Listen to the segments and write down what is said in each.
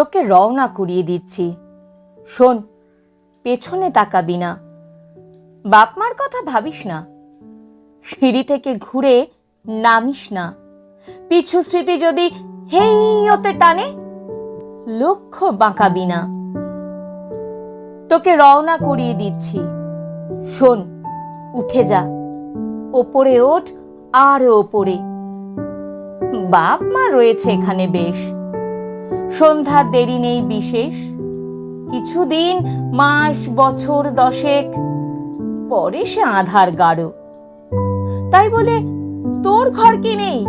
তোকে রওনা করিয়ে দিচ্ছি। শোন, পেছনে তাকাবি না। বাপমার কথা ভাবিস না। সিঁড়ি থেকে ঘুরে নামিস না। পিছু স্মৃতি যদি হেই ওতে টানে, লক্ষ্য বাঁকাবি না। তোকে রওনা করিয়ে দিচ্ছি। শোন, উঠে যা। ওপরে ওঠ, আর ওপরে। বাপ মা রয়েছে এখানে বেশ। সন্ধ্যার দেরি নেই বিশেষ। কিছুদিন, মাস, বছর দশেক, পরে সে আধার গাঢ়। তাই বলে, তোর ঘর কি নেই?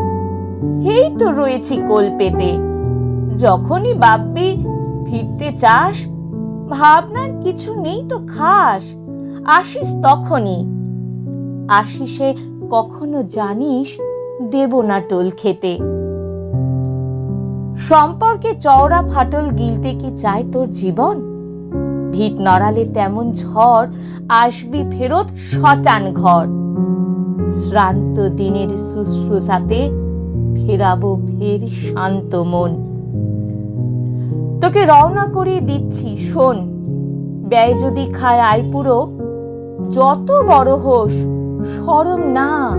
এই তো রয়েছি কোল পেতে। যখনই বাপ্পি ফিরতে চাস, ভাবনার কিছু নেই তো খাস। আসিস তখনই। আসিসে কখনো জানিস, দেব না টোল খেতে। সম্পর্কে চওড়া ফাটল গিলতে কি চায় তোর জীবন? ভিত নড়ালে তেমন ঝড়, আসবি ফেরত শটান ঘর। শ্রান্ত দিনের শুশ্রূষাতে ফেরাবো ফের শান্ত মন। তোকে রওনা করিয়ে দিচ্ছি, শোন। ব্যয় যদি খায় আয় পুরো। যত বড় হোস সরম না।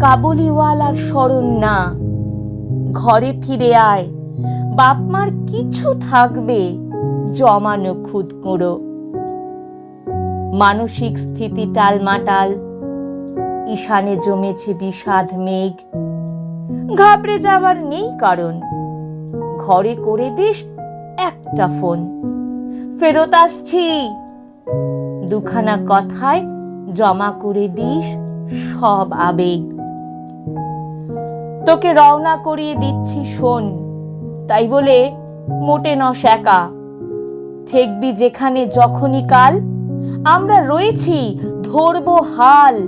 কাবুলিওয়ালার স্মরণ না। ঘরে ফিরে আয়। বাপ মার কিছু থাকবে, জমানো খুদ কুঁড়ো মানসিক স্থিতি টালমাটাল, ঈশানে জমেছে বিষাদ মেঘ। ঘাবড়ে যাওয়ার নেই কারণ, ঘরে করে দিস একটা ফোন। ফেরত আসছি। দুখানা কথায় জমা করে দিস সব আবেগ। তোকে রওনা করিয়ে দিচ্ছি শোন। তাই বলে, মোটে নস একা ঠেকবি যেখানে যখনই কাল। আমরা রয়েছি, ধরবো হাল।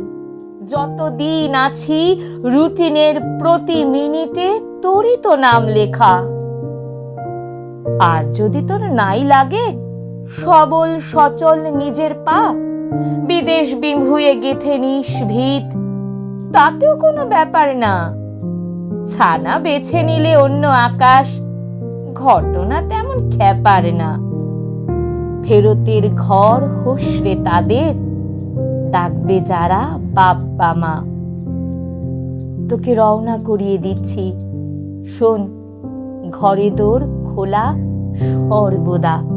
যতদিন আছি, রুটিনের প্রতি মিনিটে তোরই তো নাম লেখা। আর যদি তোর নাই লাগে, সবল সচল নিজের পা। বিদেশ বিভুয়ে গেথে নিস ভিত। তাতেও কোনো ব্যাপার না। ছানা বেছে নিলে অন্য আকাশ। ঘটনা তেমন খ্যাপার না। ফেরতের ঘর হোসরে তাদের, ডাকবে যারা বাপ্পা মা। তোকে রওনা করিয়ে দিচ্ছি। শোন, ঘরে দোর খোলা সর্বদা।